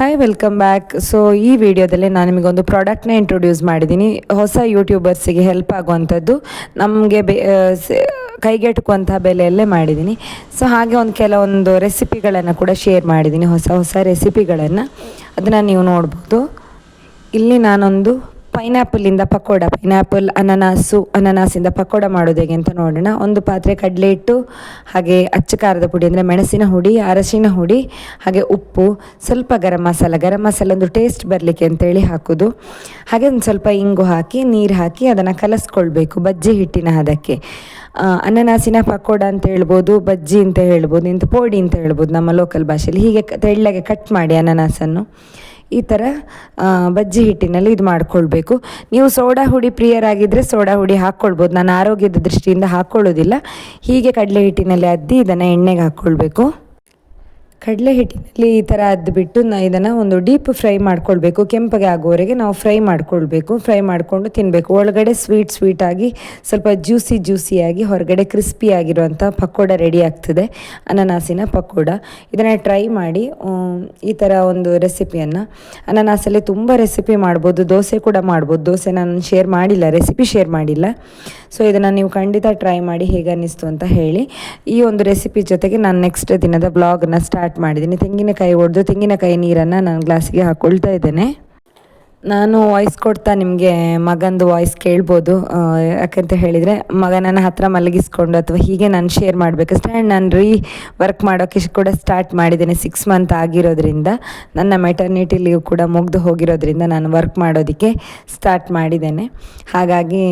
Hi welcome back so ಈ ವಿಡಿಯೋದಲ್ಲಿ ನಾನು ನಿಮಗೊಂದು ಪ್ರಾಡಕ್ಟ್ನ ಇಂಟ್ರೊಡ್ಯೂಸ್ ಮಾಡಿದ್ದೀನಿ. ಹೊಸ ಯೂಟ್ಯೂಬರ್ಸಿಗೆ ಹೆಲ್ಪ್ ಆಗುವಂಥದ್ದು, ನಮಗೆ ಬೆ ಕೈಗೆಟುಕುವಂತಹ ಬೆಲೆಯಲ್ಲೇ ಮಾಡಿದ್ದೀನಿ. ಸೊ ಹಾಗೆ ಒಂದು ಕೆಲವೊಂದು ರೆಸಿಪಿಗಳನ್ನು ಕೂಡ ಶೇರ್ ಮಾಡಿದ್ದೀನಿ, ಹೊಸ ಹೊಸ ರೆಸಿಪಿಗಳನ್ನು ಅದನ್ನು ನೀವು ನೋಡ್ಬೋದು. ಇಲ್ಲಿ ನಾನೊಂದು ಪೈನಾಪಲಿಂದ ಪಕೋಡ, ಪೈನಾಪಲ್, ಅನನಾಸು, ಅನನಾಸಿಂದ ಪಕೋಡ ಮಾಡೋದು ಹೇಗೆ ಅಂತ ನೋಡೋಣ. ಒಂದು ಪಾತ್ರೆ ಕಡಲೆ ಹಿಟ್ಟು, ಹಾಗೆ ಅಚ್ಚ ಖಾರದ ಪುಡಿ ಅಂದರೆ ಮೆಣಸಿನ ಹುಡಿ, ಅರಶಿನ ಹುಡಿ, ಹಾಗೆ ಉಪ್ಪು, ಸ್ವಲ್ಪ ಗರಂ ಮಸಾಲ. ಗರಂ ಮಸಾಲ ಒಂದು ಟೇಸ್ಟ್ ಬರಲಿಕ್ಕೆ ಅಂತೇಳಿ ಹಾಕೋದು. ಹಾಗೆ ಒಂದು ಸ್ವಲ್ಪ ಇಂಗು ಹಾಕಿ, ನೀರು ಹಾಕಿ ಅದನ್ನು ಕಲಸ್ಕೊಳ್ಬೇಕು ಬಜ್ಜಿ ಹಿಟ್ಟಿನ ಹದಕ್ಕೆ. ಅನನಾಸಿನ ಪಕೋಡ ಅಂತ ಹೇಳ್ಬೋದು, ಬಜ್ಜಿ ಅಂತ ಹೇಳ್ಬೋದು ಇಂಥ ಪೋಡಿ ಅಂತ ಹೇಳ್ಬೋದು ನಮ್ಮ ಲೋಕಲ್ ಭಾಷೆಯಲ್ಲಿ. ಹೀಗೆ ತೆಳ್ಳಗೆ ಕಟ್ ಮಾಡಿ ಅನನಾಸನ್ನು. ಈ ಥರ ಬಜ್ಜಿ ಹಿಟ್ಟಿನಲ್ಲಿ ಇದು ಮಾಡ್ಕೊಳ್ಬೇಕು. ನೀವು ಸೋಡಾ ಹುಡಿ ಪ್ರಿಯರಾಗಿದ್ದರೆ ಸೋಡಾ ಹುಡಿ ಹಾಕ್ಕೊಳ್ಬೋದು. ನಾನು ಆರೋಗ್ಯದ ದೃಷ್ಟಿಯಿಂದ ಹಾಕ್ಕೊಳ್ಳೋದಿಲ್ಲ ಹೀಗೆ ಕಡಲೆ ಹಿಟ್ಟಿನಲ್ಲಿ ಅದ್ದಿ ಇದನ್ನು ಎಣ್ಣೆಗೆ ಹಾಕ್ಕೊಳ್ಬೇಕು. ಕಡಲೆ ಹಿಟ್ಟಿನಲ್ಲಿ ಈ ಥರ ಅದ್ಬಿಟ್ಟು ನಾ ಇದನ್ನು ಒಂದು ಡೀಪ್ ಫ್ರೈ ಮಾಡ್ಕೊಳ್ಬೇಕು. ಕೆಂಪಗೆ ಆಗೋವರೆಗೆ ನಾವು ಫ್ರೈ ಮಾಡ್ಕೊಳ್ಬೇಕು. ಫ್ರೈ ಮಾಡಿಕೊಂಡು ತಿನ್ನಬೇಕು ಒಳಗಡೆ ಸ್ವೀಟ್ ಸ್ವೀಟಾಗಿ ಸ್ವಲ್ಪ ಜ್ಯೂಸಿ ಜ್ಯೂಸಿಯಾಗಿ ಹೊರಗಡೆ ಕ್ರಿಸ್ಪಿ ಆಗಿರುವಂಥ ಪಕೋಡ ರೆಡಿ ಆಗ್ತದೆ. ಅನನಾಸಿನ ಪಕೋಡ. ಇದನ್ನು ಟ್ರೈ ಮಾಡಿ ಈ ಥರ ಒಂದು ರೆಸಿಪಿಯನ್ನು. ಅನನಾಸಲ್ಲಿ ತುಂಬ ರೆಸಿಪಿ ಮಾಡ್ಬೋದು. ದೋಸೆ ಕೂಡ ಮಾಡ್ಬೋದು. ದೋಸೆ ನಾನು ಶೇರ್ ಮಾಡಿಲ್ಲ. ರೆಸಿಪಿ ಶೇರ್ ಮಾಡಿಲ್ಲ. ಸೊ, ಇದನ್ನು ನೀವು ಖಂಡಿತ ಟ್ರೈ ಮಾಡಿ ಹೇಗೆ ಅನ್ನಿಸ್ತು ಅಂತ ಹೇಳಿ. ಈ ಒಂದು ರೆಸಿಪಿ ಜೊತೆಗೆ ನಾನು ನೆಕ್ಸ್ಟ್ ದಿನದ ಬ್ಲಾಗನ್ನು ಸ್ಟಾರ್ಟ್ ಮಾಡಿದ್ದೀನಿ. ತೆಂಗಿನಕಾಯಿ ಒಡೆದು ತೆಂಗಿನಕಾಯಿ ನೀರನ್ನು ನಾನು ಗ್ಲಾಸಿಗೆ ಹಾಕ್ಕೊಳ್ತಾ ಇದ್ದೇನೆ. ನಾನು ವಾಯ್ಸ್ ಕೊಡ್ತಾ ನಿಮಗೆ, ಮಗಂದು ವಾಯ್ಸ್ ಕೇಳ್ಬೋದು. ಯಾಕಂತ ಹೇಳಿದರೆ ಮಗ ಹತ್ತಿರ ಮಲಗಿಸ್ಕೊಂಡು ಅಥವಾ ಹೀಗೆ ನಾನು ಶೇರ್ ಮಾಡಬೇಕು. ಆ್ಯಂಡ್ ನಾನು ರೀ ವರ್ಕ್ ಮಾಡೋಕ್ಕೆ ಕೂಡ ಸ್ಟಾರ್ಟ್ ಮಾಡಿದ್ದೇನೆ ಸಿಕ್ಸ್ ಮಂತ್ ಆಗಿರೋದ್ರಿಂದ. ನನ್ನ ಮೆಟರ್ನಿಟಿ ಲೀವ್ ಕೂಡ ಮುಗ್ದು ಹೋಗಿರೋದ್ರಿಂದ ನಾನು ವರ್ಕ್ ಮಾಡೋದಕ್ಕೆ ಸ್ಟಾರ್ಟ್ ಮಾಡಿದ್ದೇನೆ. ಹಾಗಾಗಿ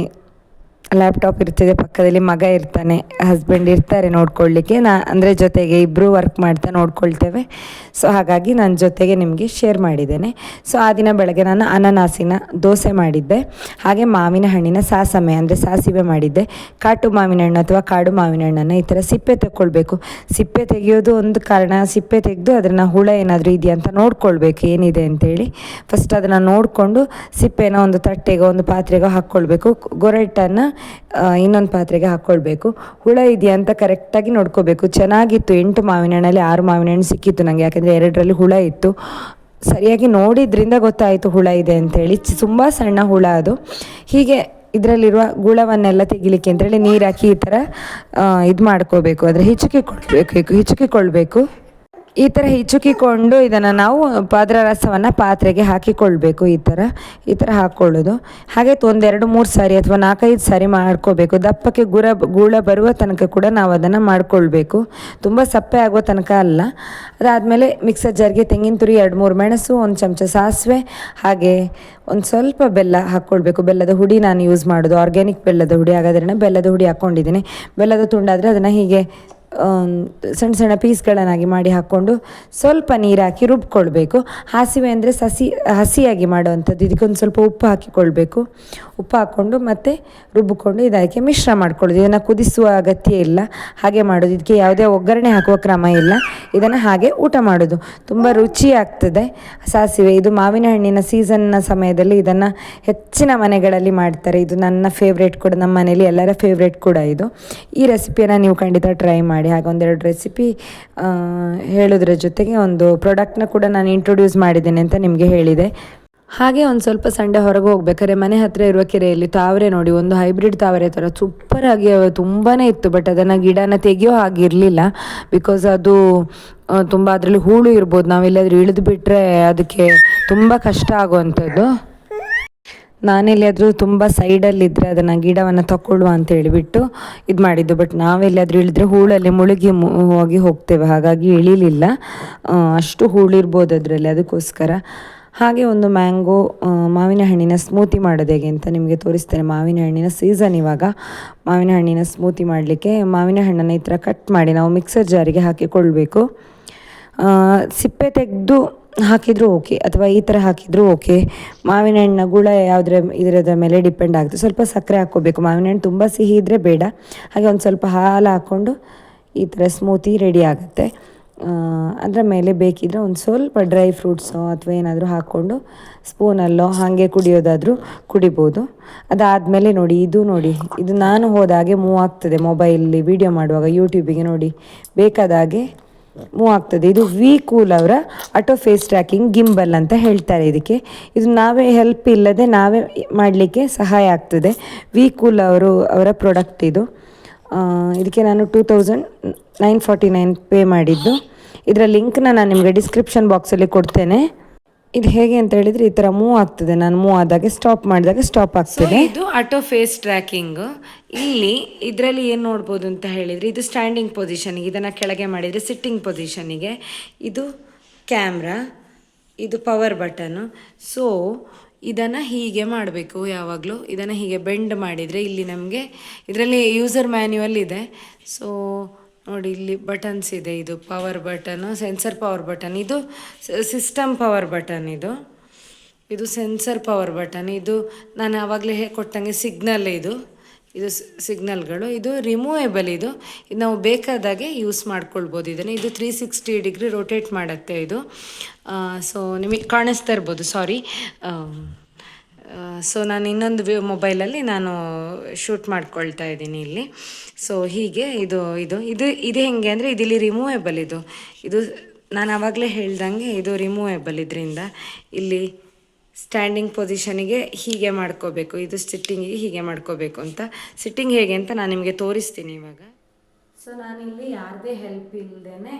ಲ್ಯಾಪ್ಟಾಪ್ ಇರ್ತದೆ, ಪಕ್ಕದಲ್ಲಿ ಮಗ ಇರ್ತಾನೆ ಹಸ್ಬೆಂಡ್ ಇರ್ತಾರೆ ನೋಡ್ಕೊಳ್ಳಿಕ್ಕೆ ನಾ, ಅಂದರೆ ಜೊತೆಗೆ ಇಬ್ಬರು ವರ್ಕ್ ಮಾಡ್ತಾ ನೋಡ್ಕೊಳ್ತೇವೆ. ಸೊ ಹಾಗಾಗಿ ನಾನು ಜೊತೆಗೆ ನಿಮಗೆ ಶೇರ್ ಮಾಡಿದ್ದೇನೆ. ಸೊ ಆ ದಿನ ಬೆಳಗ್ಗೆ ನಾನು ಅನನಾಸಿನ ದೋಸೆ ಮಾಡಿದ್ದೆ. ಹಾಗೆ ಮಾವಿನ ಹಣ್ಣಿನ ಸಾಸಮೆ, ಅಂದರೆ ಸಾಸಿವೆ ಮಾಡಿದ್ದೆ. ಕಾಟು ಮಾವಿನ ಹಣ್ಣು ಅಥವಾ ಕಾಡು ಮಾವಿನ ಹಣ್ಣನ್ನು ಈ ಥರ ಸಿಪ್ಪೆ ತಗೊಳ್ಬೇಕು ಸಿಪ್ಪೆ ತೆಗೆಯೋದು ಒಂದು ಕಾರಣ, ಸಿಪ್ಪೆ ತೆಗೆದು ಅದನ್ನು ಹುಳ ಏನಾದರೂ ಇದೆಯಾ ಅಂತ ನೋಡ್ಕೊಳ್ಬೇಕು, ಏನಿದೆ ಅಂತೇಳಿ. ಫಸ್ಟ್ ಅದನ್ನು ನೋಡಿಕೊಂಡು ಸಿಪ್ಪೆನ ಒಂದು ತಟ್ಟೆಗೋ, ಒಂದು ಪಾತ್ರೆಗೋ ಹಾಕ್ಕೊಳ್ಬೇಕು. ಗೊರಟನ್ನು ಇನ್ನೊಂದು ಪಾತ್ರೆಗೆ ಹಾಕ್ಕೊಳ್ಬೇಕು ಹುಳ ಇದೆಯಾ ಅಂತ ಕರೆಕ್ಟಾಗಿ ನೋಡ್ಕೋಬೇಕು. ಚೆನ್ನಾಗಿತ್ತು, ಎಂಟು ಮಾವಿನ ಹಣ್ಣಲ್ಲಿ ಆರು ಮಾವಿನ ಹಣ್ಣು ಸಿಕ್ಕಿತ್ತು ನನಗೆ ಯಾಕೆಂದರೆ ಎರಡರಲ್ಲಿ ಹುಳ ಇತ್ತು. ಸರಿಯಾಗಿ ನೋಡಿದ್ರಿಂದ ಗೊತ್ತಾಯಿತು ಹುಳ ಇದೆ ಅಂತೇಳಿ. ತುಂಬ ಸಣ್ಣ ಹುಳ ಅದು. ಹೀಗೆ ಇದರಲ್ಲಿರುವ ಗುಳವನ್ನೆಲ್ಲ ತೆಗಿಲಿಕ್ಕೆ ಅಂತೇಳಿ ನೀರು ಹಾಕಿ ಈ ಥರ ಇದು ಮಾಡ್ಕೋಬೇಕು. ಅಂದರೆ ಹಿಚುಕಿಕೊಳ್ಬೇಕು ಹಿಚುಕಿಕೊಳ್ಬೇಕು ಈ ಥರ ಹಿಚುಕಿಕೊಂಡು ಇದನ್ನು ನಾವು ಪಾದ್ರ ರಸವನ್ನು ಪಾತ್ರೆಗೆ ಹಾಕಿಕೊಳ್ಬೇಕು ಈ ಥರ ಈ ಥರ ಹಾಕ್ಕೊಳ್ಳೋದು ಹಾಗೆ ಒಂದೆರಡು ಮೂರು ಸಾರಿ ಅಥವಾ ನಾಲ್ಕೈದು ಸಾರಿ ಮಾಡ್ಕೋಬೇಕು ದಪ್ಪಕ್ಕೆ ಗುರ, ಗೂಳ ಬರುವ ತನಕ ಕೂಡ ನಾವು ಅದನ್ನು ಮಾಡ್ಕೊಳ್ಬೇಕು. ತುಂಬ ಸಪ್ಪೆ ಆಗೋ ತನಕ ಅಲ್ಲ. ಅದಾದಮೇಲೆ ಮಿಕ್ಸರ್ ಜಾರ್ಗೆ ತೆಂಗಿನ ತುರಿ, ಎರಡು ಮೂರು ಮೆಣಸು, ಒಂದು ಚಮಚ ಸಾಸಿವೆ, ಹಾಗೆ ಒಂದು ಸ್ವಲ್ಪ ಬೆಲ್ಲ ಹಾಕ್ಕೊಳ್ಬೇಕು ಬೆಲ್ಲದ ಹುಡಿ ನಾನು ಯೂಸ್ ಮಾಡೋದು. ಆರ್ಗ್ಯಾನಿಕ್ ಬೆಲ್ಲದ ಹುಡಿ. ಹಾಗಾದ್ರೆ ಬೆಲ್ಲದ ಹುಡಿ ಹಾಕ್ಕೊಂಡಿದ್ದೀನಿ ಬೆಲ್ಲದ ತುಂಡಾದರೆ ಅದನ್ನು ಹೀಗೆ ಸಣ್ಣ ಸಣ್ಣ ಪೀಸ್ಗಳನ್ನಾಗಿ ಮಾಡಿ ಹಾಕ್ಕೊಂಡು ಸ್ವಲ್ಪ ನೀರು ಹಾಕಿ ರುಬ್ಕೊಳ್ಬೇಕು. ಹಾಸಿವೆ ಅಂದರೆ ಸಸಿ, ಹಸಿಯಾಗಿ ಮಾಡುವಂಥದ್ದು. ಇದಕ್ಕೊಂದು ಸ್ವಲ್ಪ ಉಪ್ಪು ಹಾಕಿಕೊಳ್ಬೇಕು. ಉಪ್ಪು ಹಾಕ್ಕೊಂಡು ಮತ್ತು ರುಬ್ಬಿಕೊಂಡು ಇದಕ್ಕೆ ಮಿಶ್ರ ಮಾಡ್ಕೊಳ್ಳೋದು. ಇದನ್ನು ಕುದಿಸುವ ಅಗತ್ಯ ಇಲ್ಲ. ಹಾಗೆ ಮಾಡೋದು. ಇದಕ್ಕೆ ಯಾವುದೇ ಒಗ್ಗರಣೆ ಹಾಕುವ ಕ್ರಮ ಇಲ್ಲ. ಇದನ್ನು ಹಾಗೆ ಊಟ ಮಾಡೋದು. ತುಂಬ ರುಚಿ ಆಗ್ತದೆ ಸಾಸಿವೆ. ಇದು ಮಾವಿನ ಹಣ್ಣಿನ ಸೀಸನ್ನ ಸಮಯದಲ್ಲಿ ಇದನ್ನು ಹೆಚ್ಚಿನ ಮನೆಗಳಲ್ಲಿ ಮಾಡ್ತಾರೆ. ಇದು ನನ್ನ ಫೇವ್ರೇಟ್ ಕೂಡ. ನಮ್ಮ ಮನೇಲಿ ಎಲ್ಲರ ಫೇವ್ರೇಟ್ ಕೂಡ ಇದು. ಈ ರೆಸಿಪಿಯನ್ನು ನೀವು ಖಂಡಿತ ಟ್ರೈ ಮಾಡಿ. ಹಾಗೆ ಒಂದೆರಡು ರೆಸಿಪಿ ಹೇಳೋದ್ರ ಜೊತೆಗೆ ಒಂದು ಪ್ರಾಡಕ್ಟ್ನ ಕೂಡ ನಾನು ಇಂಟ್ರೊಡ್ಯೂಸ್ ಮಾಡಿದ್ದೇನೆ ಅಂತ ನಿಮಗೆ ಹೇಳಿದೆ. ಹಾಗೆ ಒಂದು ಸ್ವಲ್ಪ ಸಂಡೆ ಹೊರಗೆ ಹೋಗ್ಬೇಕಾದ್ರೆ ಮನೆ ಹತ್ತಿರ ಇರುವ ಕೆರೆಯಲ್ಲಿ ತಾವರೆ ನೋಡಿ, ಒಂದು ಹೈಬ್ರಿಡ್ ತಾವರೆ ಥರ ಸೂಪರ್ ಆಗಿ ತುಂಬಾ ಇತ್ತು ಬಟ್ ಅದನ್ನು ಗಿಡನ ತೆಗೆಯೋ ಹಾಗಿರಲಿಲ್ಲ. ಬಿಕಾಸ್ ಅದು ತುಂಬ ಅದರಲ್ಲಿ ಹೂಳು ಇರ್ಬೋದು, ನಾವೆಲ್ಲಾದ್ರೂ ಇಳಿದು ಬಿಟ್ಟರೆ ಅದಕ್ಕೆ ತುಂಬ ಕಷ್ಟ ಆಗುವಂಥದ್ದು. ನಾನೆಲ್ಲಿಯಾದರೂ ತುಂಬ ಸೈಡಲ್ಲಿದ್ದರೆ ಅದನ್ನು ಗಿಡವನ್ನು ತಗೊಳ್ಳುವ ಅಂತ ಹೇಳಿಬಿಟ್ಟು ಇದು ಮಾಡಿದ್ದು ಬಟ್ ನಾವೆಲ್ಲಿಯಾದರೂ ಇಳಿದ್ರೆ ಹೂಳಲ್ಲಿ ಮುಳುಗಿ ಹೋಗಿ ಹೋಗ್ತೇವೆ, ಹಾಗಾಗಿ ಇಳಿಲಿಲ್ಲ. ಅಷ್ಟು ಹೂಳಿರ್ಬೋದು ಅದರಲ್ಲಿ, ಅದಕ್ಕೋಸ್ಕರ. ಹಾಗೆ ಒಂದು ಮ್ಯಾಂಗೋ ಮಾವಿನ ಹಣ್ಣಿನ ಸ್ಮೂತಿ ಮಾಡೋದು ಹೇಗೆ ಅಂತ ನಿಮಗೆ ತೋರಿಸ್ತೇನೆ. ಮಾವಿನ ಹಣ್ಣಿನ ಸೀಸನ್ ಇವಾಗ. ಮಾವಿನ ಹಣ್ಣಿನ ಸ್ಮೂತಿ ಮಾಡಲಿಕ್ಕೆ ಮಾವಿನ ಹಣ್ಣನ್ನು ಈ ಥರ ಕಟ್ ಮಾಡಿ ನಾವು ಮಿಕ್ಸರ್ ಜಾರಿಗೆ ಹಾಕಿಕೊಳ್ಬೇಕು. ಸಿಪ್ಪೆ ತೆಗೆದು ಹಾಕಿದರೂ ಓಕೆ, ಅಥವಾ ಈ ಥರ ಹಾಕಿದರೂ ಓಕೆ. ಮಾವಿನ ಹಣ್ಣಿನ ಗುಳ ಯಾವುದ್ರ, ಇದರದ ಮೇಲೆ ಡಿಪೆಂಡ್ ಆಗುತ್ತೆ. ಸ್ವಲ್ಪ ಸಕ್ಕರೆ ಹಾಕ್ಕೋಬೇಕು. ಮಾವಿನ ಹಣ್ಣು ತುಂಬ ಸಿಹಿ ಇದ್ದರೆ ಬೇಡ. ಹಾಗೆ ಒಂದು ಸ್ವಲ್ಪ ಹಾಲು ಹಾಕ್ಕೊಂಡು ಈ ಥರ ಸ್ಮೂತಿ ರೆಡಿ ಆಗುತ್ತೆ. ಅದರ ಮೇಲೆ ಬೇಕಿದ್ರೆ ಒಂದು ಸ್ವಲ್ಪ ಡ್ರೈ ಫ್ರೂಟ್ಸೋ ಅಥವಾ ಏನಾದರೂ ಹಾಕ್ಕೊಂಡು ಸ್ಪೂನಲ್ಲೋ ಹಾಗೆ ಕುಡಿಯೋದಾದರೂ ಕುಡಿಬೋದು. ಅದಾದಮೇಲೆ ನೋಡಿ, ಇದು ನೋಡಿ, ಇದು ನಾನು ಹೋದಾಗೆ ಮೂವ್ ಆಗ್ತದೆ ಮೊಬೈಲಲ್ಲಿ ವೀಡಿಯೋ ಮಾಡುವಾಗ ಯೂಟ್ಯೂಬಿಗೆ ನೋಡಿ ಬೇಕಾದಾಗೆ ಮೂವ್ ಆಗ್ತದೆ. ಇದು ವಿ ಕೂಲ್ ಅವರ ಆಟೋ ಫೇಸ್ ಟ್ರ್ಯಾಕಿಂಗ್ ಗಿಂಬಲ್ ಅಂತ ಹೇಳ್ತಾರೆ ಇದಕ್ಕೆ. ಇದು ನಾವೇ ಹೆಲ್ಪ್ ಇಲ್ಲದೆ ನಾವೇ ಮಾಡಲಿಕ್ಕೆ ಸಹಾಯ ಆಗ್ತದೆ. ವಿ ಕೂಲ್ ಅವರು, ಅವರ ಪ್ರಾಡಕ್ಟ್ ಇದು. ಇದಕ್ಕೆ ನಾನು two thousand nine forty nine pay ಮಾಡಿದ್ದು. ಇದರ ಲಿಂಕ್ನ ನಾನು ನಿಮಗೆ ಡಿಸ್ಕ್ರಿಪ್ಷನ್ ಬಾಕ್ಸಲ್ಲಿ ಕೊಡ್ತೇನೆ. ಇದು ಹೇಗೆ ಅಂತ ಹೇಳಿದರೆ ಈ ಥರ ಮೂವ್ ಆಗ್ತದೆ. ನಾನು ಮೂವ್ ಆದಾಗ ಸ್ಟಾಪ್ ಮಾಡಿದಾಗ ಸ್ಟಾಪ್ ಆಗ್ತದೆ. ಇದು ಆಟೋ ಫೇಸ್ ಟ್ರ್ಯಾಕಿಂಗು ಇಲ್ಲಿ ಇದರಲ್ಲಿ ಏನು ನೋಡ್ಬೋದು ಅಂತ ಹೇಳಿದರೆ ಇದು ಸ್ಟ್ಯಾಂಡಿಂಗ್ ಪೊಸಿಷನಿಗೆ ಇದನ್ನು ಕೆಳಗೆ ಮಾಡಿದರೆ ಸಿಟ್ಟಿಂಗ್ ಪೊಸಿಷನಿಗೆ ಇದು ಕ್ಯಾಮ್ರಾ ಇದು ಪವರ್ ಬಟನು ಸೊ ಇದನ್ನು ಹೀಗೆ ಮಾಡಬೇಕು ಯಾವಾಗಲೂ. ಇದನ್ನು ಹೀಗೆ ಬೆಂಡ್ ಮಾಡಿದರೆ ಇಲ್ಲಿ ನಮಗೆ ಇದರಲ್ಲಿ ಯೂಸರ್ ಮ್ಯಾನ್ಯುವಲ್ ಇದೆ. ಸೊ ನೋಡಿ ಇಲ್ಲಿ ಬಟನ್ಸ್ ಇದೆ ಇದು. Power button sensor power button ಇದು ಸಿಸ್ಟಮ್ ಪವರ್ ಬಟನ್ ಇದು. ಇದು ಸೆನ್ಸರ್ ಪವರ್ ಬಟನ್ ಇದು ನಾನು ಆವಾಗಲೇ ಕೊಟ್ಟಂಗೆ ಸಿಗ್ನಲ್ ಇದು. ಇದು ಸಿಗ್ನಲ್ಗಳು, ಇದು ರಿಮೂವೇಬಲ್ ಇದು. ನಾವು ಬೇಕಾದಾಗೆ ಯೂಸ್ ಮಾಡ್ಕೊಳ್ಬೋದು ಇದನ್ನು. ಇದು ತ್ರೀ ಸಿಕ್ಸ್ಟಿ ಡಿಗ್ರಿ ರೋಟೇಟ್ ಮಾಡುತ್ತೆ ಇದು. ಸೊ ನಿಮಗೆ ಕಾಣಿಸ್ತಾ ಇರ್ಬೋದು ಸಾರಿ ಸೊ ನಾನು ಇನ್ನೊಂದು ವ್ಯೂ ಮೊಬೈಲಲ್ಲಿ ನಾನು ಶೂಟ್ ಮಾಡ್ಕೊಳ್ತಾ ಇದ್ದೀನಿ ಇಲ್ಲಿ. ಸೊ ಹೀಗೆ ಇದು ಇದು ಇದು ಇದು ಹೆಂಗೆ ಅಂದರೆ ಇದಿಲ್ಲಿ ರಿಮೂವೇಬಲ್ ಇದು. ಇದು ನಾನು ಆವಾಗಲೇ ಹೇಳ್ದಂಗೆ ಇದು ರಿಮೂವೇಬಲ್ ಇದರಿಂದ ಇಲ್ಲಿ ಸ್ಟ್ಯಾಂಡಿಂಗ್ ಪೊಸಿಷನಿಗೆ ಹೀಗೆ ಮಾಡ್ಕೋಬೇಕು, ಇದು ಸಿಟ್ಟಿಂಗಿಗೆ ಹೀಗೆ ಮಾಡ್ಕೋಬೇಕು ಅಂತ. ಸಿಟ್ಟಿಂಗ್ ಹೇಗೆ ಅಂತ ನಾನು ನಿಮಗೆ ತೋರಿಸ್ತೀನಿ ಇವಾಗ. ಸೊ ನಾನಿಲ್ಲಿ ಯಾರದೇ ಹೆಲ್ಪ್ ಇಲ್ಲದೇ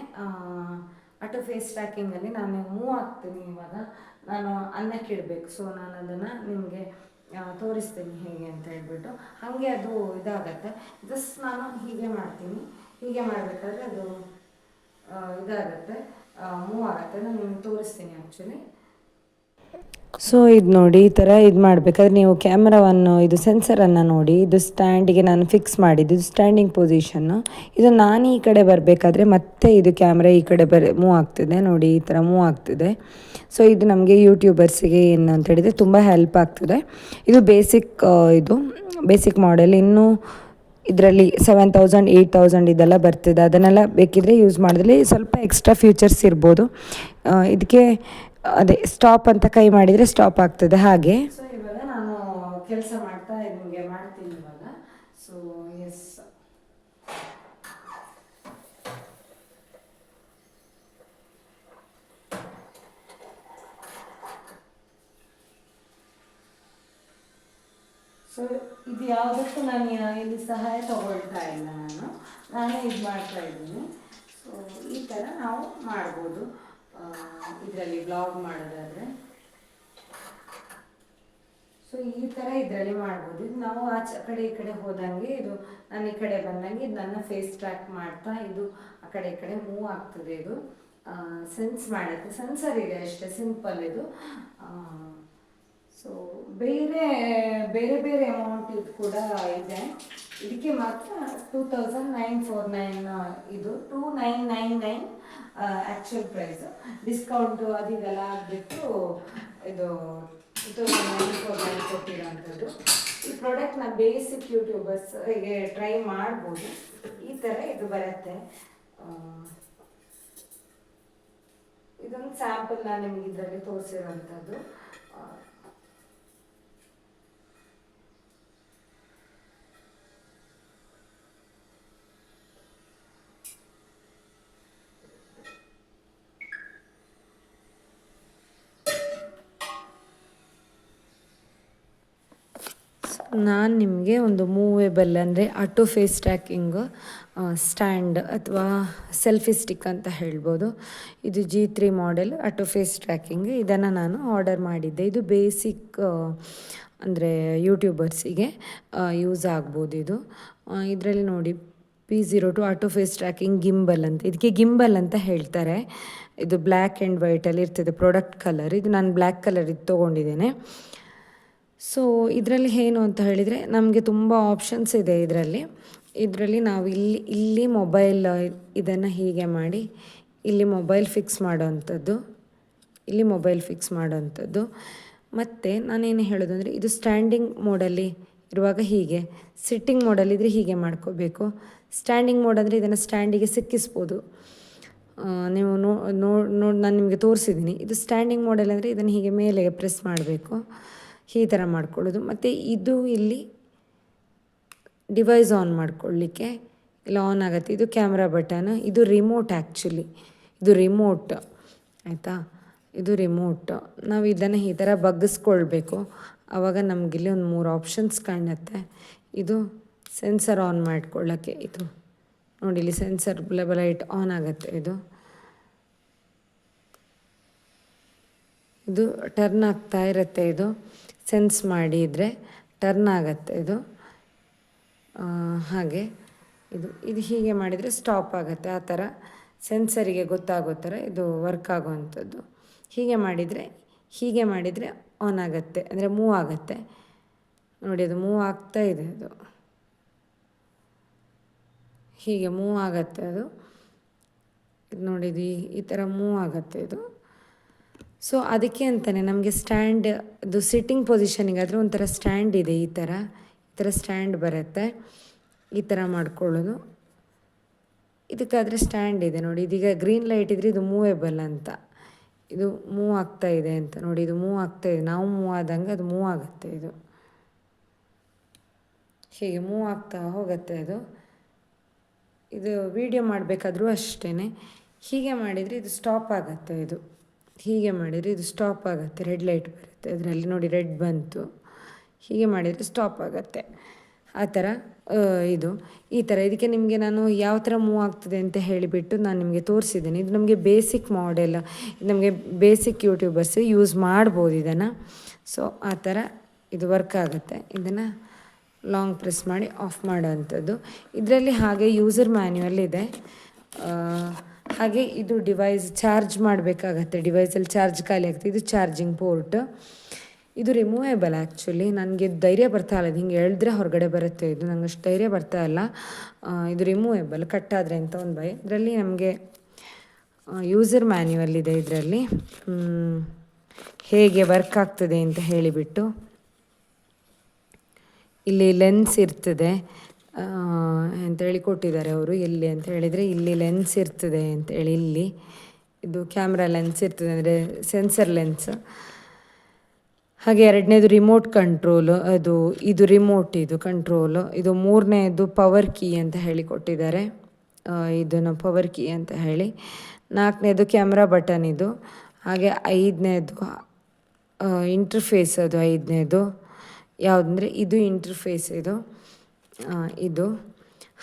ಅಟೋ ಫೇಸ್ ಟ್ರ್ಯಾಕಿಂಗಲ್ಲಿ ನಾನು ಮೂವ್ ಆಗ್ತೀನಿ ಇವಾಗ. ನಾನು ಅನ್ನಕ್ಕೆ ಇಡಬೇಕು. ಸೊ ನಾನು ಅದನ್ನು ನಿಮಗೆ ತೋರಿಸ್ತೀನಿ ಹೇಗೆ ಅಂತ ಹೇಳ್ಬಿಟ್ಟು. ಹಾಗೆ ಅದು ಇದಾಗತ್ತೆ. ಜಸ್ಟ್ ನಾನು ಹೀಗೆ ಮಾಡ್ತೀನಿ. ಹೀಗೆ ಮಾಡಬೇಕಾದ್ರೆ ಅದು ಇದಾಗತ್ತೆ. ಮೂವ್ ಆಗುತ್ತೆ. ನಾನು ನಿಮ್ಗೆ ತೋರಿಸ್ತೀನಿ ಆ್ಯಕ್ಚುಲಿ ಸೊ ಇದು ನೋಡಿ, ಈ ಥರ ಇದು ಮಾಡಬೇಕಾದ್ರೆ ನೀವು ಕ್ಯಾಮ್ರಾವನ್ನು, ಇದು ಸೆನ್ಸರನ್ನು ನೋಡಿ, ಇದು ಸ್ಟ್ಯಾಂಡಿಗೆ ನಾನು ಫಿಕ್ಸ್ ಮಾಡಿದ್ದು, ಇದು ಸ್ಟ್ಯಾಂಡಿಂಗ್ ಪೊಸಿಷನ್ನು. ಇದು ನಾನು ಈ ಕಡೆ ಬರಬೇಕಾದ್ರೆ ಮತ್ತೆ ಇದು ಕ್ಯಾಮ್ರಾ ಈ ಕಡೆ ಬರ, ಮೂವ್ ಆಗ್ತಿದೆ. ನೋಡಿ, ಈ ಥರ ಮೂವ್ ಆಗ್ತಿದೆ. ಸೊ ಇದು ನಮಗೆ ಯೂಟ್ಯೂಬರ್ಸಿಗೆ ಏನು ಅಂತ ಹೇಳಿದರೆ ತುಂಬ ಹೆಲ್ಪ್ ಆಗ್ತದೆ. ಇದು ಬೇಸಿಕ್ ಇದು ಬೇಸಿಕ್ ಮಾಡೆಲ್. ಇನ್ನೂ ಇದರಲ್ಲಿ ಸೆವೆನ್ ತೌಸಂಡ್ ಏಯ್ಟ್ ತೌಸಂಡ್ ಇದೆಲ್ಲ ಬರ್ತಿದೆ. ಅದನ್ನೆಲ್ಲ ಬೇಕಿದ್ರೆ ಯೂಸ್ ಮಾಡಿದ್ರೆ ಸ್ವಲ್ಪ ಎಕ್ಸ್ಟ್ರಾ ಫ್ಯೂಚರ್ಸ್ ಇರ್ಬೋದು. ಇದಕ್ಕೆ ಅದೇ ಸ್ಟಾಪ್ ಅಂತ ಕೈ ಮಾಡಿದರೆ ಸ್ಟಾಪ್ ಆಗ್ತದೆ, ಹಾಗೆ. ಸೊ ಇವಾಗ ನಾನು ಕೆಲಸ ಮಾಡ್ತಾ ನಿಮಗೆ ಮಾಡ್ತೀನಿ ಇವಾಗ. ಸೊ ಎಸ್ ಸೊ ಇದು ಯಾವುದಕ್ಕೂ ನಾನು ಇಲ್ಲಿ ಸಹಾಯ ತಗೊಳ್ತಾ ಇಲ್ಲ ನಾನು. ನಾನೇ ಇದು ಮಾಡ್ತಾ ಇದ್ದೀನಿ. ಸೊ ಈ ಥರ ನಾವು ಮಾಡ್ಬೋದು. ಇದರಲ್ಲಿ ಬ್ಲಾಗ್ ಮಾಡೋದಾದರೆ. ಸೊ ಈ ಥರ ಇದರಲ್ಲಿ ಮಾಡ್ಬೋದು. ಇದು ನಾವು ಆಚೆ ಕಡೆ ಈ ಕಡೆ ಹೋದಂಗೆ ಇದು ನಾನು ಈ ಕಡೆ ಬಂದಂಗೆ ಇದು ನನ್ನ ಫೇಸ್ ಟ್ರ್ಯಾಕ್ ಮಾಡ್ತಾ ಇದು ಆ ಕಡೆ ಈ ಕಡೆ ಮೂವ್ ಆಗ್ತದೆ ಇದು. ಸೆನ್ಸ್ ಮಾಡುತ್ತೆ. ಸೆನ್ಸರ್ ಇದೆ ಅಷ್ಟೇ ಸಿಂಪಲ್ ಇದು. ಸೊ ಬೇರೆ ಬೇರೆ ಬೇರೆ ಅಮೌಂಟ್ ಇದು ಕೂಡ ಇದೆ. ಇದಕ್ಕೆ ಮಾತ್ರ two thousand nine four nine ಇದು. Two nine nine nine actual price discount ಅದು ಇದೆಲ್ಲ ಆಗಿಬಿಟ್ಟು ಇದು ಕೊಟ್ಟಿರೋಂಥದ್ದು. ಈ ಪ್ರಾಡಕ್ಟ್ನ ಬೇಸಿಕ್ ಯೂಟ್ಯೂಬರ್ಸ್ ಹೀಗೆ ಟ್ರೈ ಮಾಡ್ಬೋದು. ಈ ಥರ ಇದು ಬರುತ್ತೆ. ಇದೊಂದು ಸ್ಯಾಂಪಲ್ ನಾನು ನಿಮಗೆ ಇದರಲ್ಲಿ ತೋರಿಸಿರೋಂಥದ್ದು. ನಾನು ನಿಮಗೆ ಒಂದು ಮೂವೇಬಲ್ ಅಂದರೆ ಆಟೋ ಫೇಸ್ ಟ್ರ್ಯಾಕಿಂಗ್ ಸ್ಟ್ಯಾಂಡ್ ಅಥವಾ ಸೆಲ್ಫಿ ಸ್ಟಿಕ್ ಅಂತ ಹೇಳ್ಬೋದು. ಇದು G three model, auto face tracking. ಇದನ್ನು ನಾನು ಆರ್ಡರ್ ಮಾಡಿದ್ದೆ. ಇದು ಬೇಸಿಕ್ ಅಂದರೆ ಯೂಟ್ಯೂಬರ್ಸಿಗೆ ಯೂಸ್ ಆಗ್ಬೋದು ಇದು. ಇದರಲ್ಲಿ ನೋಡಿ, P zero two auto face tracking gimbal ಅಂತ. ಇದಕ್ಕೆ ಗಿಂಬಲ್ ಅಂತ ಹೇಳ್ತಾರೆ. ಇದು ಬ್ಲ್ಯಾಕ್ ಆ್ಯಂಡ್ ವೈಟಲ್ಲಿ ಇರ್ತದೆ, ಪ್ರಾಡಕ್ಟ್ ಕಲರ್. ಇದು ನಾನು ಬ್ಲ್ಯಾಕ್ ಕಲರ್ ಇದು ತೊಗೊಂಡಿದ್ದೇನೆ. ಸೊ ಇದರಲ್ಲಿ ಏನು ಅಂತ ಹೇಳಿದರೆ ನಮಗೆ ತುಂಬ ಆಪ್ಷನ್ಸ್ ಇದೆ ಇದರಲ್ಲಿ. ಇದರಲ್ಲಿ ನಾವು ಇಲ್ಲಿ ಇಲ್ಲಿ ಮೊಬೈಲ್ ಇದನ್ನು ಹೀಗೆ ಮಾಡಿ, ಇಲ್ಲಿ ಮೊಬೈಲ್ ಫಿಕ್ಸ್ ಮಾಡೋವಂಥದ್ದು, ಇಲ್ಲಿ ಮೊಬೈಲ್ ಫಿಕ್ಸ್ ಮಾಡೋವಂಥದ್ದು. ಮತ್ತು ನಾನೇನು ಹೇಳೋದು ಅಂದರೆ ಇದು ಸ್ಟ್ಯಾಂಡಿಂಗ್ ಮೋಡಲ್ಲಿ ಇರುವಾಗ ಹೀಗೆ ಸಿಟ್ಟಿಂಗ್ ಮೋಡಲ್ಲಿದ್ದರೆ ಹೀಗೆ ಮಾಡ್ಕೋಬೇಕು. ಸ್ಟ್ಯಾಂಡಿಂಗ್ ಮೋಡ್ ಅಂದರೆ ಇದನ್ನು ಸ್ಟ್ಯಾಂಡಿಗೆ ಸಿಕ್ಕಿಸ್ಬೋದು. ನೀವು ನೋ ನೋಡಿ ನಾನು ನಿಮಗೆ ತೋರಿಸಿದ್ದೀನಿ ಇದು ಸ್ಟ್ಯಾಂಡಿಂಗ್ ಮೋಡಲ್ ಅಂದರೆ ಇದನ್ನು ಹೀಗೆ ಮೇಲೆ ಪ್ರೆಸ್ ಮಾಡಬೇಕು. ಈ ಥರ ಮಾಡ್ಕೊಳ್ಳೋದು. ಮತ್ತು ಇದು ಇಲ್ಲಿ ಡಿವೈಸ್ ಆನ್ ಮಾಡ್ಕೊಳ್ಳಿಕ್ಕೆ ಇಲ್ಲ ಆನ್ ಆಗುತ್ತೆ. ಇದು ಕ್ಯಾಮ್ರಾ ಬಟನ್ ಇದು ರಿಮೋಟ್ ಆ್ಯಕ್ಚುಲಿ ಇದು ರಿಮೋಟ್ ಆಯಿತಾ? ಇದು ರಿಮೋಟ್ ನಾವು ಇದನ್ನು ಈ ಥರ ಬಗ್ಗಿಸ್ಕೊಳ್ಬೇಕು ಆವಾಗ ನಮಗಿಲ್ಲಿ ಒಂದು ಮೂರು ಆಪ್ಷನ್ಸ್ ಕಾಣುತ್ತೆ. ಇದು ಸೆನ್ಸರ್ ಆನ್ ಮಾಡ್ಕೊಳ್ಳೋಕ್ಕೆ ಇದು. ನೋಡಿ, ಇಲ್ಲಿ ಸೆನ್ಸರ್ ಲೈಟ್ ಆನ್ ಆಗುತ್ತೆ ಇದು. ಇದು ಟರ್ನ್ ಆಗ್ತಾ ಇರುತ್ತೆ ಇದು. ಸೆನ್ಸ್ ಮಾಡಿದರೆ ಟರ್ನ್ ಆಗುತ್ತೆ ಇದು. ಹಾಗೆ. ಇದು ಇದು ಹೀಗೆ ಮಾಡಿದರೆ ಸ್ಟಾಪ್ ಆಗುತ್ತೆ. ಆ ಥರ ಸೆನ್ಸರಿಗೆ ಗೊತ್ತಾಗೋ ಥರ ಇದು ವರ್ಕ್ ಆಗುವಂಥದ್ದು. ಹೀಗೆ ಮಾಡಿದರೆ ಹೀಗೆ ಮಾಡಿದರೆ ಆನ್ ಆಗುತ್ತೆ. ಅಂದರೆ ಮೂವ್ ಆಗುತ್ತೆ. ನೋಡಿ, ಅದು ಮೂವ್ ಆಗ್ತಾ ಇದೆ ಅದು. ಹೀಗೆ ಮೂವ್ ಆಗುತ್ತೆ ಅದು. ಇದು ಈ ಈ ಥರ ಮೂವ್ ಆಗುತ್ತೆ ಇದು. ಸೊ ಅದಕ್ಕೆ ಅಂತಲೇ ನಮಗೆ ಸ್ಟ್ಯಾಂಡ್ ಅದು ಸಿಟ್ಟಿಂಗ್ ಪೊಸಿಷನಿಗಾದರೆ ಒಂಥರ ಸ್ಟ್ಯಾಂಡ್ ಇದೆ ಈ ಥರ. ಈ ಥರ ಸ್ಟ್ಯಾಂಡ್ ಬರುತ್ತೆ. ಈ ಥರ ಮಾಡ್ಕೊಳ್ಳೋದು. ಇದಕ್ಕಾದರೆ ಸ್ಟ್ಯಾಂಡ್ ಇದೆ ನೋಡಿ. ಇದೀಗ ಗ್ರೀನ್ ಲೈಟ್ ಇದ್ದರೆ ಇದು ಮೂವೇಬಲ್ ಅಂತ. ಇದು ಮೂವ್ ಆಗ್ತಾ ಇದೆ ಅಂತ ನೋಡಿ. ಇದು ಮೂವ್ ಆಗ್ತಾ ಇದೆ. ನಾವು ಮೂವ್ ಆದಂಗೆ ಅದು ಮೂವ್ ಆಗುತ್ತೆ ಇದು. ಹೀಗೆ ಮೂವ್ ಆಗ್ತಾ ಹೋಗುತ್ತೆ ಅದು. ಇದು ವಿಡಿಯೋ ಮಾಡಬೇಕಾದ್ರೂ ಅಷ್ಟೇ ಹೀಗೆ ಮಾಡಿದರೆ ಇದು ಸ್ಟಾಪ್ ಆಗುತ್ತೆ ಇದು. ಹೀಗೆ ಮಾಡಿದರೆ ಇದು ಸ್ಟಾಪ್ ಆಗುತ್ತೆ ರೆಡ್ ಲೈಟ್ ಬರುತ್ತೆ. ಅದರಲ್ಲಿ ನೋಡಿ ರೆಡ್ ಬಂತು. ಹೀಗೆ ಮಾಡಿದರೆ ಸ್ಟಾಪ್ ಆಗುತ್ತೆ. ಆ ಥರ ಇದು. ಈ ಥರ ಇದಕ್ಕೆ ನಿಮಗೆ ನಾನು ಯಾವ ಥರ ಮೂವ್ ಆಗ್ತದೆ ಅಂತ ಹೇಳಿಬಿಟ್ಟು ನಾನು ನಿಮಗೆ ತೋರಿಸಿದ್ದೀನಿ. ಇದು ನಮಗೆ ಬೇಸಿಕ್ ಮಾಡೆಲ್ ನಮಗೆ ಬೇಸಿಕ್ ಯೂಟ್ಯೂಬರ್ಸ್ ಯೂಸ್ ಮಾಡ್ಬೋದು ಇದನ್ನು. ಸೊ ಆ ಥರ ಇದು ವರ್ಕ್ ಆಗುತ್ತೆ. ಇದನ್ನು ಲಾಂಗ್ ಪ್ರೆಸ್ ಮಾಡಿ ಆಫ್ ಮಾಡೋವಂಥದ್ದು ಇದರಲ್ಲಿ ಹಾಗೆ ಯೂಸರ್ ಮ್ಯಾನ್ಯುವಲ್ ಇದೆ. ಹಾಗೆ ಇದು ಡಿವೈಸ್ ಚಾರ್ಜ್ ಮಾಡಬೇಕಾಗತ್ತೆ. ಡಿವೈಸಲ್ಲಿ ಚಾರ್ಜ್ ಖಾಲಿ ಆಗುತ್ತೆ ಇದು ಚಾರ್ಜಿಂಗ್ ಪೋರ್ಟ್ ಇದು ರಿಮೂವೇಬಲ್ ಆ್ಯಕ್ಚುಲಿ ನನಗೆ ಧೈರ್ಯ ಬರ್ತಾ ಇಲ್ಲ. ಹಿಂಗೆ ಎಳೆದ್ರೆ ಹೊರಗಡೆ ಬರುತ್ತೆ. ಇದು ನಂಗೆ ಧೈರ್ಯ ಬರ್ತಾ ಇಲ್ಲ. ಇದು ರಿಮೂವೇಬಲ್ ಕಟ್ಟಾದರೆ ಅಂತ ಒಂದು ಭಯ. ಇದರಲ್ಲಿ ನಮಗೆ ಯೂಸರ್ ಮ್ಯಾನ್ಯುವಲ್ ಇದೆ ಇದರಲ್ಲಿ. ಹೇಗೆ ವರ್ಕ್ ಆಗ್ತದೆ ಅಂತ ಹೇಳಿಬಿಟ್ಟು. ಇಲ್ಲಿ ಲೆನ್ಸ್ ಇರ್ತದೆ. ಅಂತೇಳಿ ಕೊಟ್ಟಿದ್ದಾರೆ ಅವರು. ಎಲ್ಲಿ ಅಂತ ಹೇಳಿದರೆ ಇಲ್ಲಿ ಲೆನ್ಸ್ ಇರ್ತದೆ ಅಂತೇಳಿ ಇಲ್ಲಿ. ಇದು ಕ್ಯಾಮ್ರಾ ಲೆನ್ಸ್ ಇರ್ತದೆ ಅಂದರೆ ಸೆನ್ಸರ್ ಲೆನ್ಸ್ ಹಾಗೆ ಎರಡನೇದು ರಿಮೋಟ್ ಕಂಟ್ರೋಲು ಅದು ಇದು ರಿಮೋಟ್ ಇದು ಕಂಟ್ರೋಲು ಇದು ಮೂರನೇದು ಪವರ್ ಕೀ ಅಂತ ಹೇಳಿ ಕೊಟ್ಟಿದ್ದಾರೆ. ಇದನ್ನು ಪವರ್ ಕೀ ಅಂತ ಹೇಳಿ. ನಾಲ್ಕನೇದು ಕ್ಯಾಮ್ರಾ ಬಟನ್ ಇದು. ಹಾಗೆ ಐದನೇದು ಇಂಟರ್ಫೇಸ್ ಅದು ಐದನೇದು. ಯಾವುದಂದರೆ ಇದು ಇಂಟರ್ಫೇಸ್ ಇದು. ಇದು.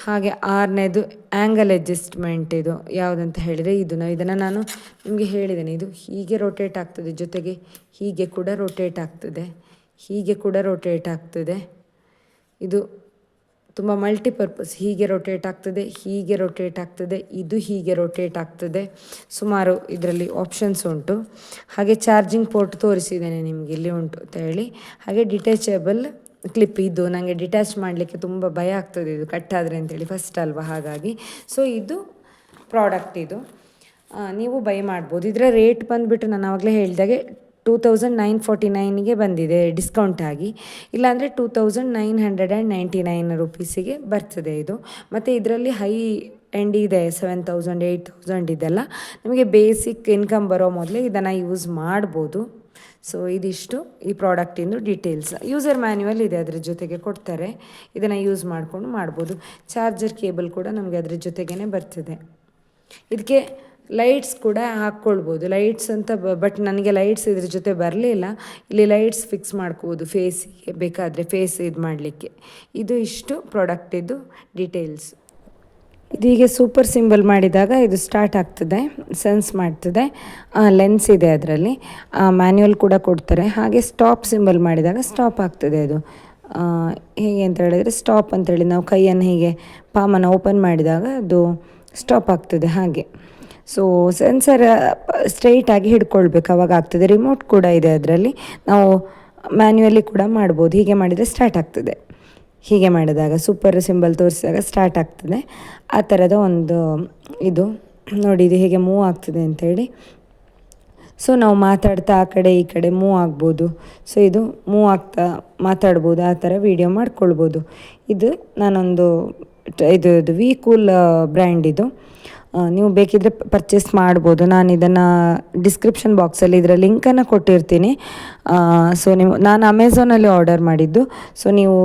ಹಾಗೆ ಆರನೇದು ಆ್ಯಂಗಲ್ ಅಡ್ಜಸ್ಟ್ಮೆಂಟ್ ಇದು. ಯಾವುದಂತ ಹೇಳಿದರೆ ಇದು. ನಾವು ಇದನ್ನು ನಾನು ನಿಮಗೆ ಹೇಳಿದ್ದೇನೆ. ಇದು ಹೀಗೆ ರೊಟೇಟ್ ಆಗ್ತದೆ. ಜೊತೆಗೆ ಹೀಗೆ ಕೂಡ ರೊಟೇಟ್ ಆಗ್ತದೆ. ಹೀಗೆ ಕೂಡ ರೊಟೇಟ್ ಆಗ್ತದೆ. ಇದು ತುಂಬ ಮಲ್ಟಿಪರ್ಪಸ್ ಹೀಗೆ ರೊಟೇಟ್ ಆಗ್ತದೆ, ಹೀಗೆ ರೊಟೇಟ್ ಆಗ್ತದೆ, ಇದು ಹೀಗೆ ರೊಟೇಟ್ ಆಗ್ತದೆ. ಸುಮಾರು ಇದರಲ್ಲಿ ಆಪ್ಷನ್ಸ್ ಉಂಟು. ಹಾಗೆ ಚಾರ್ಜಿಂಗ್ ಪೋರ್ಟ್ ತೋರಿಸಿದ್ದೇನೆ ನಿಮಗೆ. ಇಲ್ಲಿ ಉಂಟು ಅಂತ ಹೇಳಿ. ಹಾಗೆ ಡಿಟ್ಯಾಚಬಲ್ ಕ್ಲಿಪ್ ಇದು ನನಗೆ ಡಿಟ್ಯಾಚ್ ಮಾಡಲಿಕ್ಕೆ ತುಂಬ ಭಯ ಆಗ್ತದೆ ಇದು ಕಟ್ಟಾದರೆ ಅಂತೇಳಿ ಫಸ್ಟ್ ಅಲ್ವಾ ಹಾಗಾಗಿ. ಸೊ ಇದು ಪ್ರಾಡಕ್ಟ್ ಇದು. ನೀವು ಬೈ ಮಾಡ್ಬೋದು. ಇದರ ರೇಟ್ ಬಂದುಬಿಟ್ಟು ನಾನು ಆವಾಗಲೇ ಹೇಳಿದಾಗೆ ಟೂ ತೌಸಂಡ್ ನೈನ್ ಫೋರ್ಟಿ ನೈನಿಗೆ ಬಂದಿದೆ ಡಿಸ್ಕೌಂಟ್ ಆಗಿ. ಇಲ್ಲಾಂದರೆ two thousand nine hundred and ninety nine ರುಪೀಸಿಗೆ ಬರ್ತದೆ ಇದು. ಮತ್ತು ಇದರಲ್ಲಿ ಹೈ ಎಂಡ್ ಇದೆ ಸೆವೆನ್ ತೌಸಂಡ್ ಏಯ್ಟ್ ತೌಸಂಡ್ ಇದೆಲ್ಲ. ನಿಮಗೆ ಬೇಸಿಕ್ ಇನ್ಕಮ್ ಬರೋ ಮೊದಲೇ ಇದನ್ನು ಯೂಸ್ ಮಾಡ್ಬೋದು. ಸೊ ಇದಿಷ್ಟು ಈ ಪ್ರಾಡಕ್ಟಿಂದು ಡೀಟೇಲ್ಸ್ ಯೂಸರ್ ಮ್ಯಾನ್ಯುವಲ್ ಇದೆ ಅದ್ರ ಜೊತೆಗೆ ಕೊಡ್ತಾರೆ. ಇದನ್ನು ಯೂಸ್ ಮಾಡಿಕೊಂಡು ಮಾಡ್ಬೋದು. ಚಾರ್ಜರ್ ಕೇಬಲ್ ಕೂಡ ನಮಗೆ ಅದ್ರ ಜೊತೆಗೇ ಬರ್ತದೆ. ಇದಕ್ಕೆ ಲೈಟ್ಸ್ ಕೂಡ ಹಾಕ್ಕೊಳ್ಬೋದು. ಲೈಟ್ಸ್ ಅಂತ ಬಟ್ ನನಗೆ ಲೈಟ್ಸ್ ಇದ್ರ ಜೊತೆ ಬರಲಿಲ್ಲ. ಇಲ್ಲಿ ಲೈಟ್ಸ್ ಫಿಕ್ಸ್ ಮಾಡ್ಕೋಬೋದು ಫೇಸಿಗೆ ಬೇಕಾದರೆ ಫೇಸ್ ಇದು ಮಾಡಲಿಕ್ಕೆ. ಇದು ಇಷ್ಟು ಪ್ರಾಡಕ್ಟಿದ್ದು ಡೀಟೇಲ್ಸ್ ಇದೀಗೆ ಸೂಪರ್ ಸಿಂಬಲ್ ಮಾಡಿದಾಗ ಇದು ಸ್ಟಾರ್ಟ್ ಆಗ್ತದೆ ಸೆನ್ಸ್ ಮಾಡ್ತದೆ. ಲೆನ್ಸ್ ಇದೆ ಅದರಲ್ಲಿ. ಮ್ಯಾನ್ಯುವಲ್ ಕೂಡ ಕೊಡ್ತಾರೆ. ಹಾಗೆ ಸ್ಟಾಪ್ ಸಿಂಬಲ್ ಮಾಡಿದಾಗ ಸ್ಟಾಪ್ ಆಗ್ತದೆ ಅದು. ಹೇಗೆ ಅಂತ ಹೇಳಿದರೆ ಸ್ಟಾಪ್ ಅಂತೇಳಿ ನಾವು ಕೈಯನ್ನು ಹೀಗೆ ಪಾಮನ್ನು ಓಪನ್ ಮಾಡಿದಾಗ ಅದು ಸ್ಟಾಪ್ ಆಗ್ತದೆ ಹಾಗೆ. ಸೊ ಸೆನ್ಸರ್ ಸ್ಟ್ರೈಟಾಗಿ ಹಿಡ್ಕೊಳ್ಬೇಕು, ಅವಾಗ ಆಗ್ತದೆ. ರಿಮೋಟ್ ಕೂಡ ಇದೆ ಅದರಲ್ಲಿ. ನಾವು ಮ್ಯಾನ್ಯುವಲಿ ಕೂಡ ಮಾಡ್ಬೋದು. ಹೀಗೆ ಮಾಡಿದರೆ ಸ್ಟಾರ್ಟ್ ಆಗ್ತದೆ. ಹೀಗೆ ಮಾಡಿದಾಗ ಸೂಪರ್ ಸಿಂಬಲ್ ತೋರಿಸಿದಾಗ ಸ್ಟಾರ್ಟ್ ಆಗ್ತದೆ. ಆ ಥರದ ಒಂದು ಇದು, ನೋಡಿ ಇದು ಹೇಗೆ ಮೂವ್ ಆಗ್ತದೆ ಅಂತೇಳಿ. ಸೊ ನಾವು ಮಾತಾಡ್ತಾ ಆ ಕಡೆ ಈ ಕಡೆ ಮೂವ್ ಆಗ್ಬೋದು. ಸೊ ಇದು ಮೂವ್ ಆಗ್ತಾ ಮಾತಾಡ್ಬೋದು, ಆ ಥರ ವೀಡಿಯೋ ಮಾಡ್ಕೊಳ್ಬೋದು. ಇದು ನಾನೊಂದು, ಇದು ವಿ ಕೂಲ್ ಬ್ರ್ಯಾಂಡ್ ಇದು. ನೀವು ಬೇಕಿದ್ರೆ ಪರ್ಚೇಸ್ ಮಾಡ್ಬೋದು. ನಾನು ಇದನ್ನು ಡಿಸ್ಕ್ರಿಪ್ಷನ್ ಬಾಕ್ಸಲ್ಲಿ ಇದರ ಲಿಂಕನ್ನು ಕೊಟ್ಟಿರ್ತೀನಿ. ಸೊ ನೀವು, ನಾನು ಅಮೆಝಾನಲ್ಲಿ ಆರ್ಡರ್ ಮಾಡಿದ್ದು. ಸೊ ನೀವು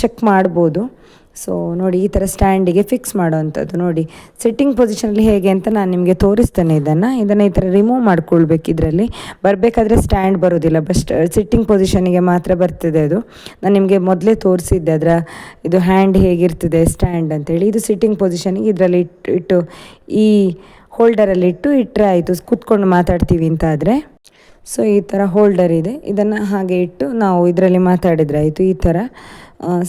ಚೆಕ್ ಮಾಡ್ಬೋದು. ಸೊ ನೋಡಿ, ಈ ಥರ ಸ್ಟ್ಯಾಂಡಿಗೆ ಫಿಕ್ಸ್ ಮಾಡೋವಂಥದ್ದು. ನೋಡಿ ಸಿಟ್ಟಿಂಗ್ ಪೊಸಿಷನಲ್ಲಿ ಹೇಗೆ ಅಂತ ನಾನು ನಿಮಗೆ ತೋರಿಸ್ತೇನೆ ಇದನ್ನು. ಇದನ್ನು ಈ ಥರ ರಿಮೂವ್ ಮಾಡ್ಕೊಳ್ಬೇಕು ಇದರಲ್ಲಿ. ಬರಬೇಕಾದ್ರೆ ಸ್ಟ್ಯಾಂಡ್ ಬರೋದಿಲ್ಲ ಬಸ್ಟ್ ಸಿಟ್ಟಿಂಗ್ ಪೊಸಿಷನಿಗೆ ಮಾತ್ರ ಬರ್ತದೆ ಅದು. ನಾನು ನಿಮಗೆ ಮೊದಲೇ ತೋರಿಸಿದ್ದೆ ಅದರ, ಇದು ಹ್ಯಾಂಡ್ ಹೇಗಿರ್ತದೆ ಸ್ಟ್ಯಾಂಡ್ ಅಂತೇಳಿ. ಇದು ಸಿಟ್ಟಿಂಗ್ ಪೊಸಿಷನಿಗೆ ಇದರಲ್ಲಿ ಇಟ್ಟು ಇಟ್ಟು, ಈ ಹೋಲ್ಡರಲ್ಲಿ ಇಟ್ಟು ಇಟ್ಟರೆ ಆಯಿತು. ಕೂತ್ಕೊಂಡು ಮಾತಾಡ್ತೀವಿ ಅಂತ ಆದರೆ. ಸೊ ಈ ಥರ ಹೋಲ್ಡರ್ ಇದೆ. ಇದನ್ನು ಹಾಗೆ ಇಟ್ಟು ನಾವು ಇದರಲ್ಲಿ ಮಾತಾಡಿದ್ರೆ ಆಯಿತು ಈ ಥರ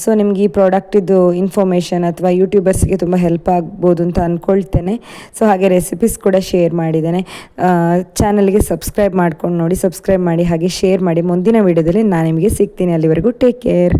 ಸೊ ನಿಮ್ಗೆ ಈ ಪ್ರಾಡಕ್ಟಿದ್ದು ಇನ್ಫಾರ್ಮೇಷನ್ ಅಥವಾ ಯೂಟ್ಯೂಬರ್ಸ್ಗೆ ತುಂಬ ಹೆಲ್ಪ್ ಆಗ್ಬೋದು ಅಂತ ಅಂದ್ಕೊಳ್ತೇನೆ ಸೊ ಹಾಗೆ ರೆಸಿಪೀಸ್ ಕೂಡ ಶೇರ್ ಮಾಡಿದ್ದೇನೆ. ಚಾನಲ್ಗೆ ಸಬ್ಸ್ಕ್ರೈಬ್ ಮಾಡ್ಕೊಂಡು ನೋಡಿ ಸಬ್ಸ್ಕ್ರೈಬ್ ಮಾಡಿ ಹಾಗೆ ಶೇರ್ ಮಾಡಿ. ಮುಂದಿನ ವೀಡಿಯೋದಲ್ಲಿ ನಾನು ನಿಮಗೆ ಸಿಗ್ತೀನಿ. ಅಲ್ಲಿವರೆಗೂ ಟೇಕ್ ಕೇರ್